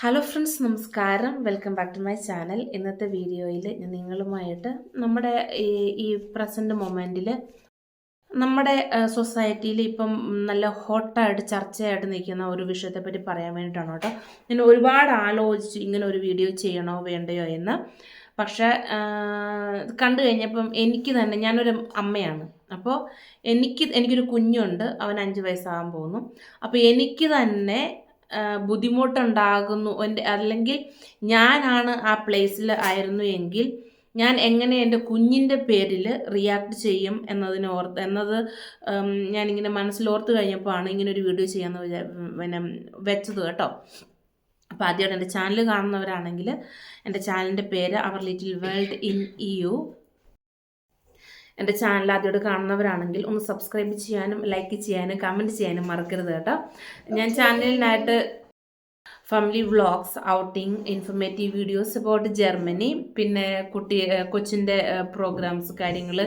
Hello friends നമസ്കാരം. Welcome back to my channel ഇന്നത്തെ വീഡിയോയിൽ ഞാൻ നിങ്ങളുമായിട്ട് നമ്മുടെ ഈ പ്രസന്റ് മൊമെന്റിൽ നമ്മുടെ സൊസൈറ്റിയിൽ ഇപ്പം നല്ല ഹോട്ടായിട്ട് ചർച്ചയായിട്ട് നിൽക്കുന്ന ഒരു വിഷയത്തെപ്പറ്റി പറയാൻ വേണ്ടിയിട്ടാണ് കേട്ടോ. ഞാൻ ഒരുപാട് ആലോചിച്ച് ഇങ്ങനെ ഒരു വീഡിയോ ചെയ്യണോ വേണ്ടയോ എന്ന്. പക്ഷേ കണ്ടു കഴിഞ്ഞപ്പം എനിക്ക് തന്നെ ഞാനൊരു അമ്മയാണ്. അപ്പോൾ എനിക്ക് എനിക്കൊരു കുഞ്ഞുണ്ട്. അവൻ അഞ്ച് വയസ്സാകാൻ പോകുന്നു. അപ്പോൾ എനിക്ക് തന്നെ ബുദ്ധിമുട്ടുണ്ടാകുന്നു. എന്റെ അല്ലെങ്കിൽ ഞാനാണ് ആ പ്ലേസിൽ ആയിരുന്നു എങ്കിൽ ഞാൻ എങ്ങനെ എന്റെ കുഞ്ഞിന്റെ പേരിൽ റിയാക്ട് ചെയ്യും എന്നതിന് ഓർത്ത് എന്നത് ഞാനിങ്ങനെ മനസ്സിലോർത്ത് കഴിഞ്ഞപ്പോഴാണ് ഇങ്ങനെ ഒരു വീഡിയോ ചെയ്യാമെന്ന് വിചാ പിന്നെ വെച്ചത് കേട്ടോ. അപ്പോൾ ആദ്യമായിട്ട് എന്റെ ചാനൽ കാണുന്നവരാണെങ്കിൽ എന്റെ ചാനലിന്റെ പേര് our little world in E U. എന്റെ ചാനൽ ആദ്യമായിട്ട് കാണുന്നവരാണെങ്കിൽ ഒന്ന് സബ്സ്ക്രൈബ് ചെയ്യാനും ലൈക്ക് ചെയ്യാനും കമന്റ് ചെയ്യാനും മറക്കരുത് കേട്ടോ. ഞാൻ ചാനലിനായിട്ട് family vlogs outing informative videos about Germany പിന്നെ കുട്ടി കൊച്ചിന്റെ പ്രോഗ്രാംസ് കാര്യങ്ങൾ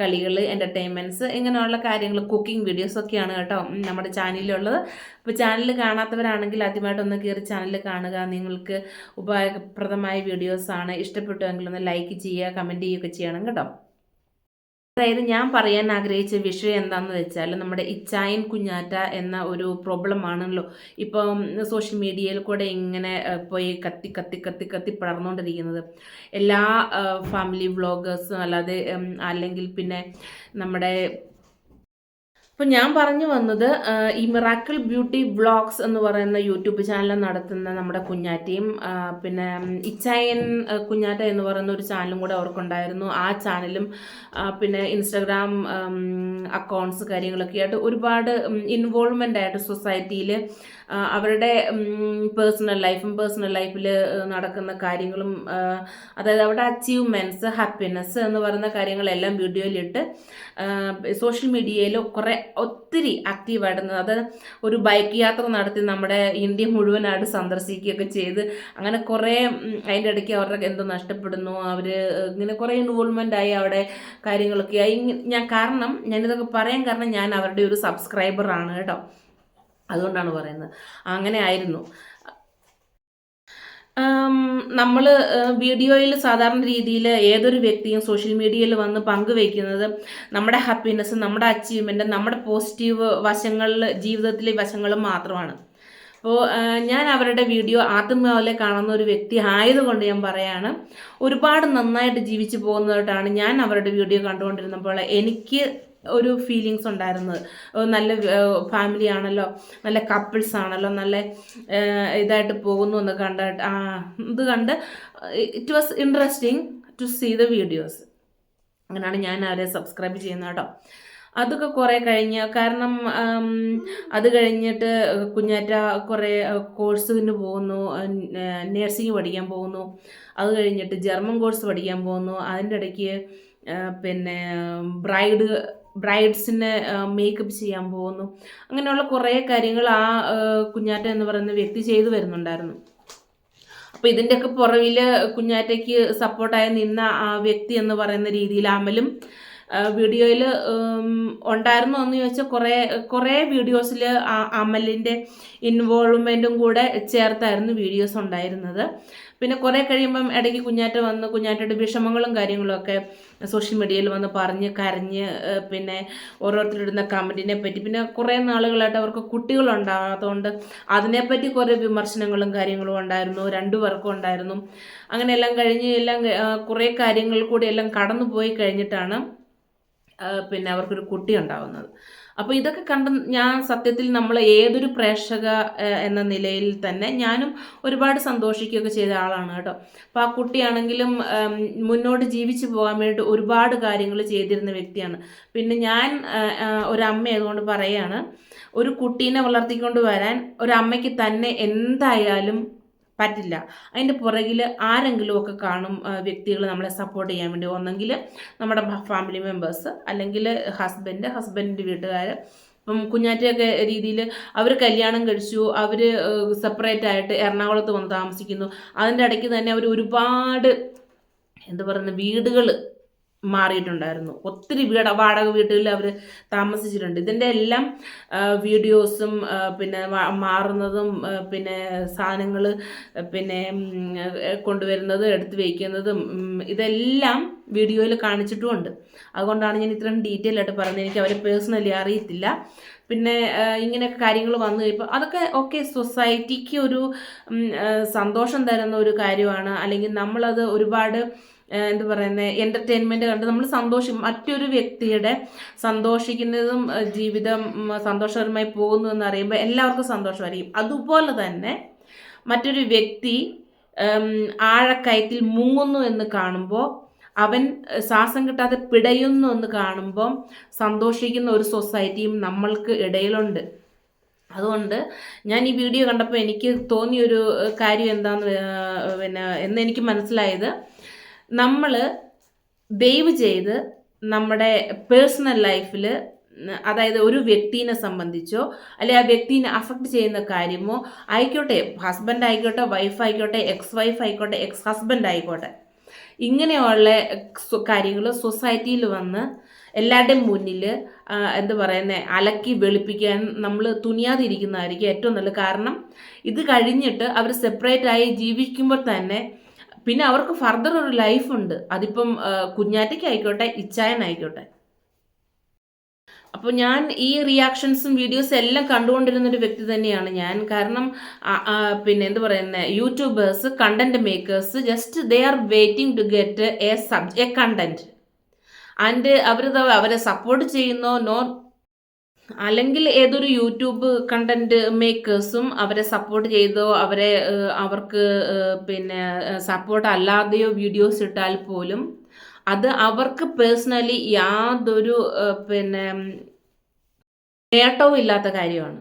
കളികൾ എന്റർടൈൻമെന്റ്സ് ഇങ്ങനെയുള്ള കാര്യങ്ങൾ കുക്കിംഗ് വീഡിയോസ് ഒക്കെയാണ് കേട്ടോ നമ്മുടെ ചാനലിലുള്ളത് അപ്പോൾ ചാനൽ കാണാത്തവരാണെങ്കിൽ ആദ്യമായിട്ടൊന്ന് കയറി ചാനൽ കാണുക. നിങ്ങൾക്ക് ഉപകാരപ്രദമായ വീഡിയോസാണ് ഇഷ്ടപ്പെട്ടുവെങ്കിൽ ഒന്ന് ലൈക്ക് ചെയ്യുക കമന്റ് ചെയ്യുകയൊക്കെ ചെയ്യണം കേട്ടോ. അതായത് ഞാൻ പറയാൻ ആഗ്രഹിച്ച വിഷയം എന്താണെന്ന് വെച്ചാൽ നമ്മുടെ ഇച്ചായൻ കുഞ്ഞാറ്റ എന്ന ഒരു പ്രോബ്ലം ആണല്ലോ. ഇപ്പം സോഷ്യൽ മീഡിയയിൽ കൂടെ ഇങ്ങനെ പോയി കത്തി കത്തി കത്തി കത്തി പടർന്നുകൊണ്ടിരിക്കുന്നത് എല്ലാ ഫാമിലി വ്ളോഗേഴ്സും അല്ലാതെ അല്ലെങ്കിൽ പിന്നെ നമ്മുടെ അപ്പോൾ ഞാൻ പറഞ്ഞു വന്നത് ഈ മിറാക്കിൾ ബ്യൂട്ടി വ്ളോഗ്സ് എന്ന് പറയുന്ന യൂട്യൂബ് ചാനൽ നടത്തുന്ന നമ്മുടെ കുഞ്ഞാറ്റയും പിന്നെ ഇച്ചായൻ കുഞ്ഞാറ്റ എന്ന് പറയുന്ന ഒരു ചാനലും കൂടെ അവർക്കുണ്ടായിരുന്നു. ആ ചാനലും പിന്നെ ഇൻസ്റ്റഗ്രാം അക്കൗണ്ട്സ് കാര്യങ്ങളൊക്കെ ആയിട്ട് ഒരുപാട് ഇൻവോൾവ്മെന്റ് ആയിട്ട് സൊസൈറ്റിയിൽ അവരുടെ പേഴ്സണൽ ലൈഫും പേഴ്സണൽ ലൈഫിൽ നടക്കുന്ന കാര്യങ്ങളും അതായത് അവരുടെ അച്ചീവ്മെന്റ്സ് ഹാപ്പിനെസ് എന്ന് പറയുന്ന കാര്യങ്ങളെല്ലാം വീഡിയോയിലിട്ട് സോഷ്യൽ മീഡിയയിൽ കുറേ ഒത്തിരി ആക്റ്റീവായിട്ട് അത് ഒരു ബൈക്ക് യാത്ര നടത്തി നമ്മുടെ ഇന്ത്യ മുഴുവനായിട്ട് സന്ദർശിക്കുകയൊക്കെ ചെയ്ത് അങ്ങനെ കുറേ അതിന്റെ ഇടയ്ക്ക് അവരുടെ എന്തോ നഷ്ടപ്പെടുന്നു അവർ ഇങ്ങനെ കുറേ ഇൻവോൾവ്മെന്റ് ആയി അവിടെ കാര്യങ്ങളൊക്കെ ആയി. ഞാൻ കാരണം ഞാനിതൊക്കെ പറയാൻ കാരണം ഞാൻ അവരുടെ ഒരു സബ്സ്ക്രൈബറാണ് കേട്ടോ. അതുകൊണ്ടാണ് പറയുന്നത്. അങ്ങനെ ആയിരുന്നു. നമ്മൾ വീഡിയോയിൽ സാധാരണ രീതിയിൽ ഏതൊരു വ്യക്തിയും സോഷ്യൽ മീഡിയയിൽ വന്ന് പങ്കുവയ്ക്കുന്നത് നമ്മുടെ ഹാപ്പിനെസ് നമ്മുടെ അച്ചീവ്മെന്റ് നമ്മുടെ പോസിറ്റീവ് വശങ്ങളിൽ ജീവിതത്തിലെ വശങ്ങൾ മാത്രമാണ്. അപ്പോൾ ഞാൻ അവരുടെ വീഡിയോ ആത്മാവിലെ കാണുന്ന ഒരു വ്യക്തി ആയതുകൊണ്ട് ഞാൻ പറയാണ് ഒരുപാട് നന്നായിട്ട് ജീവിച്ചു പോകുന്നതായിട്ടാണ് ഞാൻ അവരുടെ വീഡിയോ കണ്ടുകൊണ്ടിരുന്നപ്പോൾ എനിക്ക് ഒരു ഫീലിങ്സ് ഉണ്ടായിരുന്നത്. നല്ല ഫാമിലി ആണല്ലോ നല്ല കപ്പിൾസ് ആണല്ലോ നല്ല ഇതായിട്ട് പോകുന്നു എന്ന് കണ്ട ഇത് കണ്ട് it was interesting to see the videos അങ്ങനെയാണ് ഞാൻ അവരെ സബ്സ്ക്രൈബ് ചെയ്യുന്നത് കേട്ടോ. അതൊക്കെ കുറേ കഴിഞ്ഞ് കാരണം അത് കഴിഞ്ഞിട്ട് കുഞ്ഞാറ്റ കുറേ കോഴ്സിന് പോകുന്നു നേഴ്സിംഗ് പഠിക്കാൻ പോകുന്നു. അത് കഴിഞ്ഞിട്ട് ജർമ്മൻ കോഴ്സ് പഠിക്കാൻ പോകുന്നു. അതിന്റെ ഇടയ്ക്ക് പിന്നെ ബ്രൈഡ് ബ്രൈഡ്സിനെ മേക്കപ്പ് ചെയ്യാൻ പോകുന്നു. അങ്ങനെയുള്ള കുറേ കാര്യങ്ങൾ ആ കുഞ്ഞാറ്റ എന്ന് പറയുന്ന വ്യക്തി ചെയ്തു വരുന്നുണ്ടായിരുന്നു. അപ്പോൾ ഇതിന്റെയൊക്കെ പുറകിൽ കുഞ്ഞാറ്റയ്ക്ക് സപ്പോർട്ടായി നിന്ന ആ വ്യക്തി എന്ന് പറയുന്ന രീതിയിൽ അമലും വീഡിയോയിൽ ഉണ്ടായിരുന്നു എന്ന് ചോദിച്ചാൽ കുറേ കുറേ വീഡിയോസിൽ അമലിന്റെ ഇൻവോൾവ്മെന്റും കൂടെ ചേർത്തായിരുന്നു വീഡിയോസ് ഉണ്ടായിരുന്നത്. പിന്നെ കുറേ കഴിയുമ്പം ഇടയ്ക്ക് കുഞ്ഞാറ്റ വന്ന് കുഞ്ഞാറ്റയുടെ വിഷമങ്ങളും കാര്യങ്ങളും ഒക്കെ സോഷ്യൽ മീഡിയയിൽ വന്ന് പറഞ്ഞ് കരഞ്ഞ് പിന്നെ ഓരോരുത്തരിടുന്ന കമന്റിനെ പറ്റി പിന്നെ കുറേ നാളുകളായിട്ട് അവർക്ക് കുട്ടികളുണ്ടാകാത്തതുകൊണ്ട് അതിനെപ്പറ്റി കുറേ വിമർശനങ്ങളും കാര്യങ്ങളും ഉണ്ടായിരുന്നു. രണ്ടു പേർക്കും ഉണ്ടായിരുന്നു. അങ്ങനെ എല്ലാം കഴിഞ്ഞ് എല്ലാം കുറേ കാര്യങ്ങൾ കൂടി എല്ലാം കടന്നു പോയി കഴിഞ്ഞിട്ടാണ് പിന്നെ അവർക്കൊരു കുട്ടി ഉണ്ടാവുന്നത്. അപ്പോൾ ഇതൊക്കെ കണ്ട ഞാൻ സത്യത്തിൽ നമ്മൾ ഏതൊരു പ്രേക്ഷക എന്ന നിലയിൽ തന്നെ ഞാനും ഒരുപാട് സന്തോഷിക്കുകയൊക്കെ ചെയ്ത ആളാണ് കേട്ടോ. അപ്പോൾ ആ കുട്ടിയാണെങ്കിലും മുന്നോട്ട് ജീവിച്ചു പോകാൻ വേണ്ടി ഒരുപാട് കാര്യങ്ങൾ ചെയ്തിരുന്ന വ്യക്തിയാണ്. പിന്നെ ഞാൻ ഒരു അമ്മ ആയതുകൊണ്ട് പറയാണ് ഒരു കുട്ടീനെ വളർത്തിക്കൊണ്ട് വരാൻ ഒരു അമ്മയ്ക്ക് തന്നെ എന്തായാലും പറ്റില്ല. അതിന്റെ പുറകിൽ ആരെങ്കിലും ഒക്കെ കാണും വ്യക്തികൾ നമ്മളെ സപ്പോർട്ട് ചെയ്യാൻ വേണ്ടി. ഒന്നെങ്കിൽ നമ്മുടെ ഫാമിലി മെമ്പേഴ്സ് അല്ലെങ്കിൽ ഹസ്ബൻഡ് ഹസ്ബൻഡിന്റെ വീട്ടുകാർ ഇപ്പം കുഞ്ഞാറ്റയൊക്കെ രീതിയിൽ അവർ കല്യാണം കഴിച്ചു അവർ സെപ്പറേറ്റ് ആയിട്ട് എറണാകുളത്ത് വന്ന് താമസിക്കുന്നു. അതിന്റെ ഇടയ്ക്ക് തന്നെ അവർ ഒരുപാട് എന്താ പറയുന്നത് വീടുകൾ മാറിയിട്ടുണ്ടായിരുന്നു. ഒത്തിരി വീട വാടക വീട്ടിൽ അവർ താമസിച്ചിട്ടുണ്ട്. ഇതിന്റെ എല്ലാം വീഡിയോസും പിന്നെ മാറുന്നതും പിന്നെ സാധനങ്ങൾ പിന്നെ കൊണ്ടുവരുന്നതും എടുത്തു വയ്ക്കുന്നതും ഇതെല്ലാം വീഡിയോയിൽ കാണിച്ചിട്ടുമുണ്ട്. അതുകൊണ്ടാണ് ഞാൻ ഇത്രയും ഡീറ്റെയിൽ ആയിട്ട് പറയുന്നത് എനിക്ക് അവരെ പേഴ്സണലി അറിയത്തില്ല. പിന്നെ ഇങ്ങനെയൊക്കെ കാര്യങ്ങൾ വന്നു കഴിയുമ്പോൾ അതൊക്കെ ഓക്കെ സൊസൈറ്റിക്ക് ഒരു സന്തോഷം തരുന്ന ഒരു കാര്യമാണ്. അല്ലെങ്കിൽ നമ്മളത് ഒരുപാട് എന്താ പറയുന്നത് എന്റർടൈൻമെന്റ് കണ്ട് നമ്മൾ സന്തോഷം മറ്റൊരു വ്യക്തിയുടെ സന്തോഷിക്കുന്നതും ജീവിതം സന്തോഷകരമായി പോകുന്നു എന്ന് അറിയുമ്പോൾ എല്ലാവർക്കും സന്തോഷമായിരിക്കും. അതുപോലെ തന്നെ മറ്റൊരു വ്യക്തി ആഴക്കയത്തിൽ മുങ്ങുന്നു എന്ന് കാണുമ്പോൾ അവൻ ശ്വാസം കിട്ടാതെ പിടയുന്നു എന്ന് കാണുമ്പോൾ സന്തോഷിക്കുന്ന ഒരു സൊസൈറ്റിയും നമ്മൾക്ക് ഇടയിലുണ്ട്. അതുകൊണ്ട് ഞാൻ ഈ വീഡിയോ കണ്ടപ്പോൾ എനിക്ക് തോന്നിയൊരു കാര്യം എന്താന്ന് ഏഹ്, പിന്നെ എന്ന് എനിക്ക് മനസ്സിലായത് നമ്മൾ ദയവ് ചെയ്ത് നമ്മുടെ പേഴ്സണൽ ലൈഫിൽ അതായത് ഒരു വ്യക്തിനെ സംബന്ധിച്ചോ അല്ലെ ആ വ്യക്തിനെ അഫക്റ്റ് ചെയ്യുന്ന കാര്യമോ ആയിക്കോട്ടെ ഹസ്ബൻഡ് ആയിക്കോട്ടെ വൈഫ് ആയിക്കോട്ടെ എക്സ് വൈഫ് ആയിക്കോട്ടെ എക്സ് ഹസ്ബൻഡ് ആയിക്കോട്ടെ. ഇങ്ങനെയുള്ള കാര്യങ്ങൾ സൊസൈറ്റിയിൽ വന്ന് എല്ലാവരുടെയും മുന്നിൽ എന്ത് പറയുന്നത് അലക്കി വെളുപ്പിക്കാൻ നമ്മൾ തുനിയാതിരിക്കുന്നതായിരിക്കും ഏറ്റവും നല്ലത്. കാരണം ഇത് കഴിഞ്ഞിട്ട് അവർ സെപ്പറേറ്റ് ആയി ജീവിക്കുമ്പോൾ തന്നെ പിന്നെ അവർക്ക് ഫർദർ ഒരു ലൈഫ് ഉണ്ട്. അതിപ്പം കുഞ്ഞാറ്റയ്ക്കായിക്കോട്ടെ ഇച്ചായനായിക്കോട്ടെ. അപ്പോൾ ഞാൻ ഈ റിയാക്ഷൻസും വീഡിയോസും എല്ലാം കണ്ടുകൊണ്ടിരുന്ന ഒരു വ്യക്തി തന്നെയാണ് ഞാൻ. കാരണം പിന്നെ എന്ത് പറയുന്നത് YouTubers content makers just they are waiting to get a sub a content and അവർ അവരെ സപ്പോർട്ട് ചെയ്യുന്നോ നോ അല്ലെങ്കിൽ ഏതൊരു യൂട്യൂബ് കണ്ടന്റ് മേക്കേഴ്സും അവരെ സപ്പോർട്ട് ചെയ്തോ അവരെ അവർക്ക് പിന്നെ സപ്പോർട്ട് അല്ലാതെയോ വീഡിയോസ് ഇട്ടാൽ പോലും അത് അവർക്ക് പേഴ്സണലി യാതൊരു പിന്നെ നേട്ടവും ഇല്ലാത്ത കാര്യമാണ്.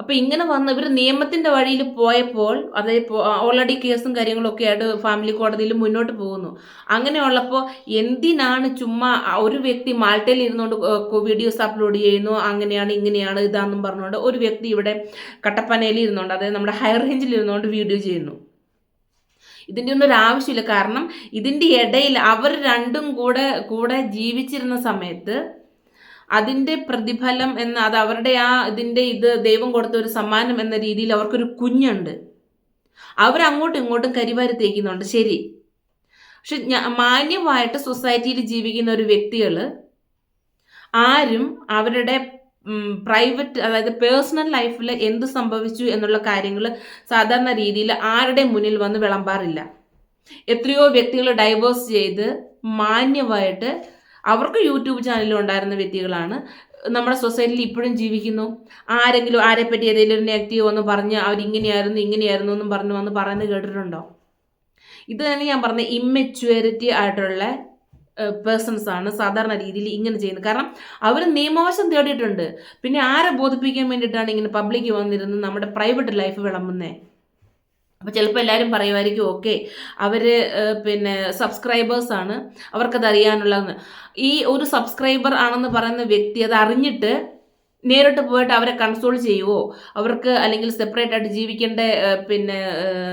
അപ്പൊ ഇങ്ങനെ വന്ന് ഇവർ നിയമത്തിന്റെ വഴിയിൽ പോയപ്പോൾ അത് ഓൾറെഡി കേസും കാര്യങ്ങളൊക്കെ ആയിട്ട് ഫാമിലി കോടതിയിൽ മുന്നോട്ട് പോകുന്നു. അങ്ങനെയുള്ളപ്പോൾ എന്തിനാണ് ചുമ്മാ ഒരു വ്യക്തി മാൾട്ടയിൽ ഇരുന്നുകൊണ്ട് വീഡിയോസ് അപ്ലോഡ് ചെയ്യുന്നു അങ്ങനെയാണ് ഇങ്ങനെയാണ് ഇതാണെന്നും പറഞ്ഞുകൊണ്ട് ഒരു വ്യക്തി ഇവിടെ കട്ടപ്പനയിൽ ഇരുന്നുകൊണ്ട് അതായത് നമ്മുടെ ഹയർ റേഞ്ചിൽ ഇരുന്നുകൊണ്ട് വീഡിയോ ചെയ്യുന്നു. ഇതിന്റെ ഒന്നും ഒരു ആവശ്യമില്ല. കാരണം ഇതിന്റെ ഇടയിൽ അവർ രണ്ടും കൂടെ കൂടെ ജീവിച്ചിരുന്ന സമയത്ത് അതിന്റെ പ്രതിഫലം എന്ന അത് അവരുടെ ആ ഇതിന്റെ ഇത് ദൈവം കൊടുത്ത ഒരു സമ്മാനം എന്ന രീതിയിൽ അവർക്കൊരു കുഞ്ഞുണ്ട്. അവരങ്ങോട്ടും ഇങ്ങോട്ടും കരിവാരി തേക്കുന്നുണ്ട്. ശരി. പക്ഷെ മാന്യമായിട്ട് സൊസൈറ്റിയിൽ ജീവിക്കുന്ന ഒരു വ്യക്തികൾ ആരും അവരുടെ പ്രൈവറ്റ് അതായത് പേഴ്സണൽ ലൈഫിൽ എന്ത് സംഭവിച്ചു എന്നുള്ള കാര്യങ്ങൾ സാധാരണ രീതിയിൽ ആരുടെ മുന്നിൽ വന്ന് വിളമ്പാറില്ല. എത്രയോ വ്യക്തികൾ ഡൈവേഴ്സ് ചെയ്ത് മാന്യമായിട്ട് അവർക്ക് യൂട്യൂബ് ചാനലിൽ ഉണ്ടായിരുന്ന വ്യക്തികളാണ്. നമ്മുടെ സൊസൈറ്റിയിൽ ഇപ്പോഴും ജീവിക്കുന്നു. ആരെങ്കിലും ആരെ പറ്റി ഏതെങ്കിലും ഒരു നെഗറ്റീവ് ഒന്ന് പറഞ്ഞ് അവരിങ്ങനെയായിരുന്നു ഇങ്ങനെയായിരുന്നു എന്നും പറഞ്ഞു വന്ന് പറയുന്നത് കേട്ടിട്ടുണ്ടോ? ഇത് തന്നെ ഞാൻ പറഞ്ഞ ഇമ്മെച്യൂരിറ്റി ആയിട്ടുള്ള പേഴ്സൺസ് ആണ് സാധാരണ രീതിയിൽ ഇങ്ങനെ ചെയ്യുന്നത്. കാരണം അവർ നിയമവശം തേടിയിട്ടുണ്ട്. പിന്നെ ആരെ ബോധിപ്പിക്കാൻ വേണ്ടിയിട്ടാണ് ഇങ്ങനെ പബ്ലിക് വന്നിരുന്ന് നമ്മുടെ പ്രൈവറ്റ് ലൈഫ് വിളമ്പുന്നത് അപ്പോൾ ചിലപ്പോൾ എല്ലാവരും പറയുമായിരിക്കും ഓക്കെ അവർ പിന്നെ സബ്സ്ക്രൈബേഴ്സ് ആണ്. അവർക്കത് അറിയാനുള്ളതെന്ന്. ഈ ഒരു സബ്സ്ക്രൈബർ ആണെന്ന് പറയുന്ന വ്യക്തി അത് അറിഞ്ഞിട്ട് നേരിട്ട് പോയിട്ട് അവരെ കൺസോൾ ചെയ്യുവോ? അവർക്ക് അല്ലെങ്കിൽ സെപ്പറേറ്റ് ആയിട്ട് ജീവിക്കേണ്ട പിന്നെ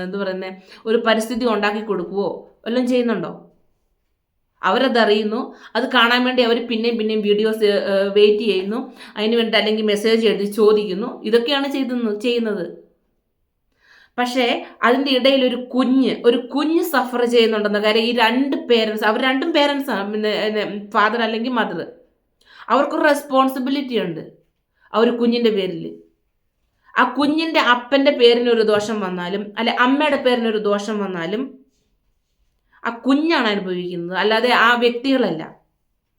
എന്ന് പറയുന്നത് ഒരു പരിസ്ഥിതി ഉണ്ടാക്കി കൊടുക്കുവോ? എല്ലാം ചെയ്യുന്നുണ്ടോ? അവരത് അറിയുന്നു. അത് കാണാൻ വേണ്ടി അവർ പിന്നെയും പിന്നെയും വീഡിയോസ് വെയിറ്റ് ചെയ്യുന്നു. അതിന് വേണ്ടി അല്ലെങ്കിൽ മെസ്സേജ് എഴുതി ചോദിക്കുന്നു. ഇതൊക്കെയാണ് ചെയ്തു ചെയ്യുന്നത്. പക്ഷേ അതിന്റെ ഇടയിൽ ഒരു കുഞ്ഞ് ഒരു കുഞ്ഞ് സഫർ ചെയ്യുന്നുണ്ടെന്ന കാര്യം ഈ രണ്ട് പേരൻസ് അവർ രണ്ടും പേരൻസ് ഫാദർ അല്ലെങ്കിൽ മദർ അവർക്കൊരു റെസ്പോൺസിബിലിറ്റി ഉണ്ട് ആ ഒരു കുഞ്ഞിന്റെ പേരിൽ. ആ കുഞ്ഞിന്റെ അപ്പന്റെ പേരിനൊരു ദോഷം വന്നാലും അല്ലെ അമ്മയുടെ പേരിനൊരു ദോഷം വന്നാലും ആ കുഞ്ഞാണ് അനുഭവിക്കുന്നത്. അല്ലാതെ ആ വ്യക്തികളല്ല.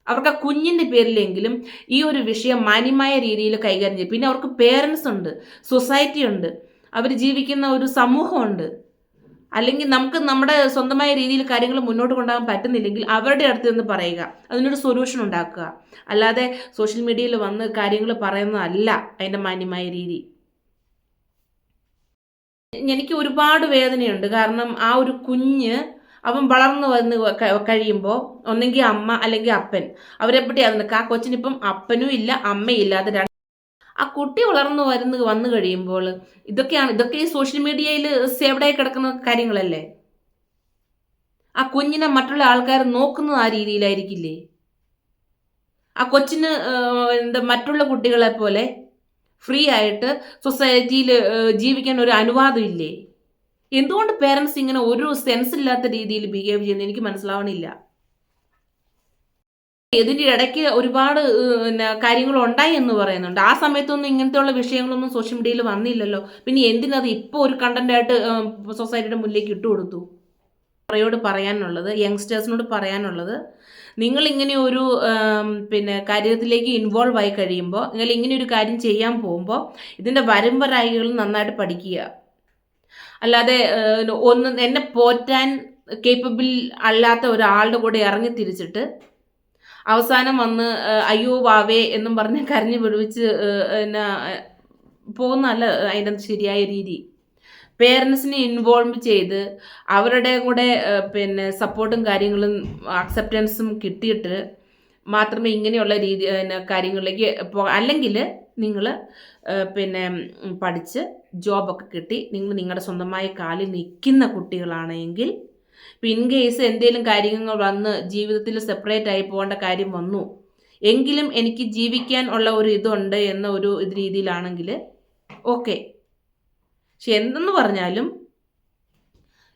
അവർക്ക് ആ കുഞ്ഞിന്റെ പേരിലെങ്കിലും ഈ ഒരു വിഷയം മാന്യമായ രീതിയിൽ കൈകാര്യം ചെയ്യും. പിന്നെ അവർക്ക് പേരൻസ് ഉണ്ട് സൊസൈറ്റി ഉണ്ട്. അവർ ജീവിക്കുന്ന ഒരു സമൂഹമുണ്ട്. അല്ലെങ്കിൽ നമുക്ക് നമ്മുടെ സ്വന്തമായ രീതിയിൽ കാര്യങ്ങൾ മുന്നോട്ട് കൊണ്ടുപോകാൻ പറ്റുന്നില്ലെങ്കിൽ അവരുടെ അടുത്ത് നിന്ന് പറയുക. അതിനൊരു സൊല്യൂഷൻ ഉണ്ടാക്കുക. അല്ലാതെ സോഷ്യൽ മീഡിയയിൽ വന്ന് കാര്യങ്ങൾ പറയുന്നതല്ല അതിന്റെ മാന്യമായ രീതി. എനിക്ക് ഒരുപാട് വേദനയുണ്ട്. കാരണം ആ ഒരു കുഞ്ഞ് അവൻ വളർന്നു വന്ന് കഴിയുമ്പോൾ ഒന്നെങ്കിൽ അമ്മ അല്ലെങ്കിൽ അപ്പൻ. അവരെപ്പറ്റി പറ്റി അതിനൊക്കെ ആ കൊച്ചിനിപ്പം അപ്പനും ഇല്ല അമ്മയില്ലാതെ ആ കുട്ടി വളർന്നു വരുന്ന വന്നു കഴിയുമ്പോൾ ഇതൊക്കെയാണ് ഇതൊക്കെ ഈ സോഷ്യൽ മീഡിയയിൽ സേവ്ഡായി കിടക്കുന്ന കാര്യങ്ങളല്ലേ? ആ കുഞ്ഞിനെ മറ്റുള്ള ആൾക്കാർ നോക്കുന്നത് ആ രീതിയിലായിരിക്കില്ലേ? ആ കൊച്ചിന് എന്താ മറ്റുള്ള കുട്ടികളെ പോലെ ഫ്രീ ആയിട്ട് സൊസൈറ്റിയിൽ ജീവിക്കാൻ ഒരു അനുവാദം ഇല്ലേ? എന്തുകൊണ്ട് പേരൻസ് ഇങ്ങനെ ഒരു സെൻസ് ഇല്ലാത്ത രീതിയിൽ ബിഹേവ് ചെയ്യുന്നത് എനിക്ക് മനസ്സിലാവണില്ല. ഇതിന്റെ ഇടയ്ക്ക് ഒരുപാട് കാര്യങ്ങൾ ഉണ്ടായി എന്ന് പറയുന്നുണ്ട്. ആ സമയത്തൊന്നും ഇങ്ങനത്തെയുള്ള വിഷയങ്ങളൊന്നും സോഷ്യൽ മീഡിയയിൽ വന്നില്ലല്ലോ. പിന്നെ എന്തിനത് ഇപ്പോൾ ഒരു കണ്ടന്റായിട്ട് സൊസൈറ്റിയുടെ മുന്നിലേക്ക് ഇട്ടു ഇട്ടുകൊടുത്തു പറയോട് പറയാനുള്ളത് യങ്സ്റ്റേഴ്സിനോട് പറയാനുള്ളത് നിങ്ങൾ ഇങ്ങനെ ഒരു പിന്നെ കാര്യത്തിലേക്ക് ഇൻവോൾവ് ആയി കഴിയുമ്പോൾ നിങ്ങൾ ഇങ്ങനെ ഒരു കാര്യം ചെയ്യാൻ പോകുമ്പോൾ ഇതിന്റെ വരമ്പരായികൾ നന്നായിട്ട് പഠിക്കുക. അല്ലാതെ ഒന്ന് എന്നെ പോറ്റാൻ കേപ്പബിൾ അല്ലാത്ത ഒരാളുടെ കൂടെ ഇറങ്ങി തിരിച്ചിട്ട് അവസാനം വന്ന് അയ്യോ വാവേ എന്നും പറഞ്ഞ് കരഞ്ഞു പിടിപ്പിച്ച് പിന്നെ പോകുന്നതല്ല അതിന്റെ ശരിയായ രീതി. പേരൻസിനെ ഇൻവോൾവ് ചെയ്ത് അവരുടെ കൂടെ പിന്നെ സപ്പോർട്ടും കാര്യങ്ങളും അക്സെപ്റ്റൻസും കിട്ടിയിട്ട് മാത്രമേ ഇങ്ങനെയുള്ള രീതി കാര്യങ്ങളിലേക്ക് പോ അല്ലെങ്കിൽ നിങ്ങൾ പിന്നെ പഠിച്ച് ജോബൊക്കെ കിട്ടി. നിങ്ങൾ നിങ്ങളുടെ സ്വന്തമായ കാലിൽ നിൽക്കുന്ന കുട്ടികളാണെങ്കിൽ ഇപ്പം ഇൻ കേസ് എന്തെങ്കിലും കാര്യങ്ങൾ വന്ന് ജീവിതത്തിൽ സെപ്പറേറ്റ് ആയി പോകേണ്ട കാര്യം വന്നു. എങ്കിലും എനിക്ക് ജീവിക്കാൻ ഉള്ള ഒരു ഇതുണ്ട് എന്ന ഒരു ഇത് രീതിയിലാണെങ്കിൽ ഓക്കെ പക്ഷെ എന്തെന്ന് പറഞ്ഞാലും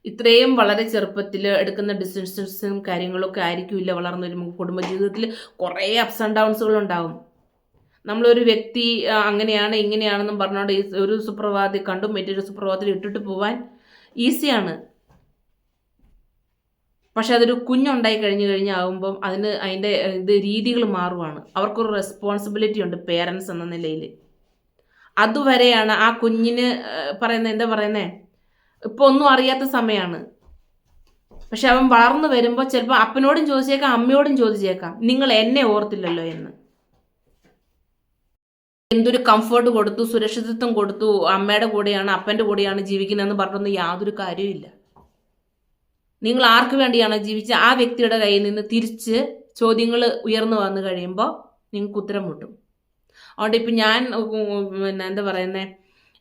ഇത്രയും വളരെ ചെറുപ്പത്തിൽ എടുക്കുന്ന ഡിസിഷൻസും കാര്യങ്ങളൊക്കെ ആയിരിക്കില്ല വളർന്നു വരുമ്പോൾ കുടുംബജീവിതത്തിൽ കുറേ അപ്സ് ആൻഡ് ഡൗൺസുകൾ ഉണ്ടാവും നമ്മളൊരു വ്യക്തി അങ്ങനെയാണ് ഇങ്ങനെയാണെന്നും പറഞ്ഞുകൊണ്ട് ഒരു സുപ്രഭാതത്തിൽ കണ്ടും മറ്റൊരു സുപ്രഭാതത്തിൽ ഇട്ടിട്ട് പോവാൻ ഈസിയാണ് പക്ഷെ അതൊരു കുഞ്ഞുണ്ടായി കഴിഞ്ഞ് കഴിഞ്ഞാകുമ്പം അതിന് അതിന്റെ ഇത് രീതികൾ മാറുവാണ്. അവർക്കൊരു റെസ്പോൺസിബിലിറ്റി ഉണ്ട് പേരൻസ് എന്ന നിലയിൽ അതുവരെയാണ് ആ കുഞ്ഞിന് പറയുന്നത് എന്താ പറയുന്നേ? ഇപ്പോൾ ഒന്നും അറിയാത്ത സമയമാണ് പക്ഷെ അവൻ വളർന്നു വരുമ്പോൾ ചിലപ്പോൾ അപ്പനോടും ചോദിച്ചേക്കാം അമ്മയോടും ചോദിച്ചേക്കാം നിങ്ങൾ എന്നെ ഓർത്തില്ലല്ലോ എന്ന്. എന്തൊരു കംഫർട്ട് കൊടുത്തു സുരക്ഷിതത്വം കൊടുത്തു അമ്മയുടെ കൂടെയാണ് അപ്പന്റെ കൂടെയാണ് ജീവിക്കുന്നതെന്ന് പറഞ്ഞൊന്നും യാതൊരു കാര്യമില്ല നിങ്ങൾ ആർക്ക് വേണ്ടിയാണോ ജീവിച്ച ആ വ്യക്തിയുടെ കയ്യിൽ നിന്ന് തിരിച്ച് ചോദ്യങ്ങൾ ഉയർന്നു വന്നു കഴിയുമ്പോൾ നിങ്ങൾക്ക് ഉത്തരം മുട്ടും. അതുകൊണ്ട് ഇപ്പം ഞാൻ പിന്നെ എന്താ പറയുന്നത്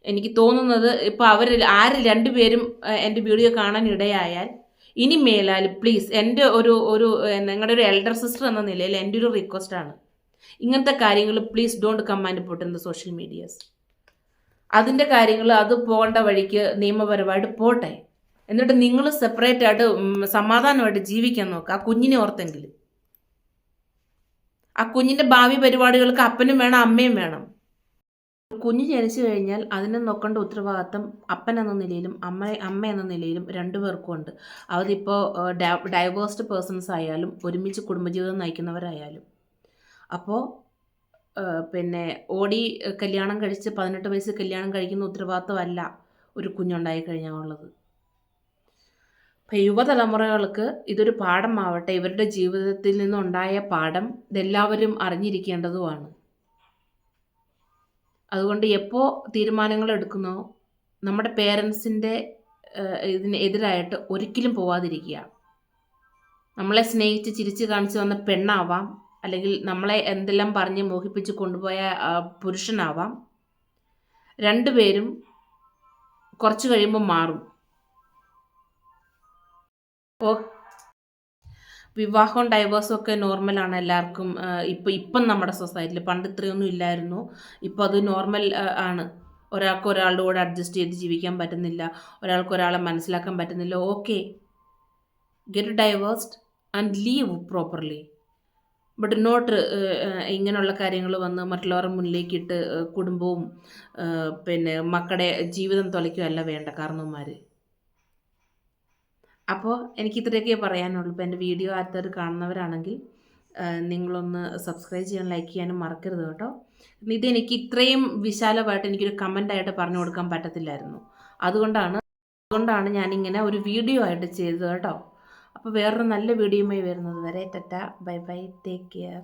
എനിക്ക് തോന്നുന്നത് ഇപ്പോൾ അവർ ആര് രണ്ടുപേരും എന്റെ വീഡിയോ കാണാൻ ഇടയായാൽ ഇനി മേലാൽ പ്ലീസ് എന്റെ ഒരു ഒരു നിങ്ങളുടെ ഒരു എൽഡർ സിസ്റ്റർ എന്ന നിലയിൽ എന്റെ ഒരു റിക്വസ്റ്റാണ് ഇങ്ങനത്തെ കാര്യങ്ങൾ please don't command put in the social medias അതിന്റെ കാര്യങ്ങൾ അത് പോകേണ്ട വഴിക്ക് നിയമപരമായിട്ട് പോട്ടെ. എന്നിട്ട് നിങ്ങൾ സെപ്പറേറ്റ് ആയിട്ട് സമാധാനമായിട്ട് ജീവിക്കാൻ നോക്കുക ആ കുഞ്ഞിനെ ഓർത്തെങ്കിലും. ആ കുഞ്ഞിന്റെ ഭാവി പരിപാടികൾക്ക് അപ്പനും വേണം അമ്മയും വേണം. കുഞ്ഞ് ജനിച്ചു കഴിഞ്ഞാൽ അതിനെ നോക്കേണ്ട ഉത്തരവാദിത്തം അപ്പൻ എന്ന നിലയിലും അമ്മ അമ്മ എന്ന നിലയിലും രണ്ടുപേർക്കും ഉണ്ട്. അവരിപ്പോൾ ഡൈവേഴ്സ്ഡ് പേഴ്സൺസ് ആയാലും ഒരുമിച്ച് കുടുംബജീവിതം നയിക്കുന്നവരായാലും. അപ്പോൾ പിന്നെ ഓടി കല്യാണം കഴിച്ച് പതിനെട്ട് വയസ്സ് കല്യാണം കഴിക്കുന്ന ഉത്തരവാദിത്തമല്ല ഒരു കുഞ്ഞുണ്ടായി കഴിഞ്ഞാൽ ഉള്ളത്. അപ്പം യുവതലമുറകൾക്ക് ഇതൊരു പാഠമാവട്ടെ. ഇവരുടെ ജീവിതത്തിൽ നിന്നുണ്ടായ പാഠം ഇതെല്ലാവരും അറിഞ്ഞിരിക്കേണ്ടതുമാണ്. അതുകൊണ്ട് എപ്പോൾ തീരുമാനങ്ങൾ എടുക്കുന്നോ നമ്മുടെ പേരൻസിന്റെ ഇതിന് എതിരായിട്ട് ഒരിക്കലും പോവാതിരിക്കുക. നമ്മളെ സ്നേഹിച്ച് ചിരിച്ച് കാണിച്ച് വന്ന പെണ്ണാവാം. അല്ലെങ്കിൽ നമ്മളെ എന്തെല്ലാം പറഞ്ഞ് മോഹിപ്പിച്ച് കൊണ്ടുപോയ പുരുഷനാവാം. രണ്ടുപേരും കുറച്ച് കഴിയുമ്പോൾ മാറും. ഓ. വിവാഹവും ഡൈവേഴ്സും ഒക്കെ നോർമലാണ് എല്ലാവർക്കും. ഇപ്പം ഇപ്പം നമ്മുടെ സൊസൈറ്റിയിൽ പണ്ട് ഇത്രയൊന്നും ഇല്ലായിരുന്നു. ഇപ്പോൾ അത് നോർമൽ ആണ്. ഒരാൾക്ക് ഒരാളുടെ കൂടെ അഡ്ജസ്റ്റ് ചെയ്ത് ജീവിക്കാൻ പറ്റുന്നില്ല. ഒരാൾക്ക് ഒരാളെ മനസ്സിലാക്കാൻ പറ്റുന്നില്ല. Okay get divorced and leave properly but not ഇങ്ങനെയുള്ള കാര്യങ്ങൾ വന്ന് മറ്റുള്ളവരുടെ മുന്നിലേക്കിട്ട് കുടുംബവും പിന്നെ മക്കളുടെ ജീവിതം തുലയ്ക്കുകയല്ല വേണ്ട കാരണവന്മാർ അപ്പോൾ എനിക്ക് ഇത്രയൊക്കെ പറയാനുള്ളൂ. ഇപ്പോൾ എന്റെ വീഡിയോ ആദ്യത്തെ കാണുന്നവരാണെങ്കിൽ നിങ്ങളൊന്ന് സബ്സ്ക്രൈബ് ചെയ്യാൻ ലൈക്ക് ചെയ്യാനും മറക്കരുത് കേട്ടോ. ഇത് എനിക്ക് ഇത്രയും വിശാലമായിട്ട് എനിക്കൊരു കമന്റായിട്ട് പറഞ്ഞു കൊടുക്കാൻ പറ്റത്തില്ലായിരുന്നു. അതുകൊണ്ടാണ് അതുകൊണ്ടാണ് ഞാനിങ്ങനെ ഒരു വീഡിയോ ആയിട്ട് ചെയ്തത് കേട്ടോ. അപ്പോൾ വേറൊരു നല്ല വീഡിയോയുമായി വരുന്നത് വരെ tata bye bye take care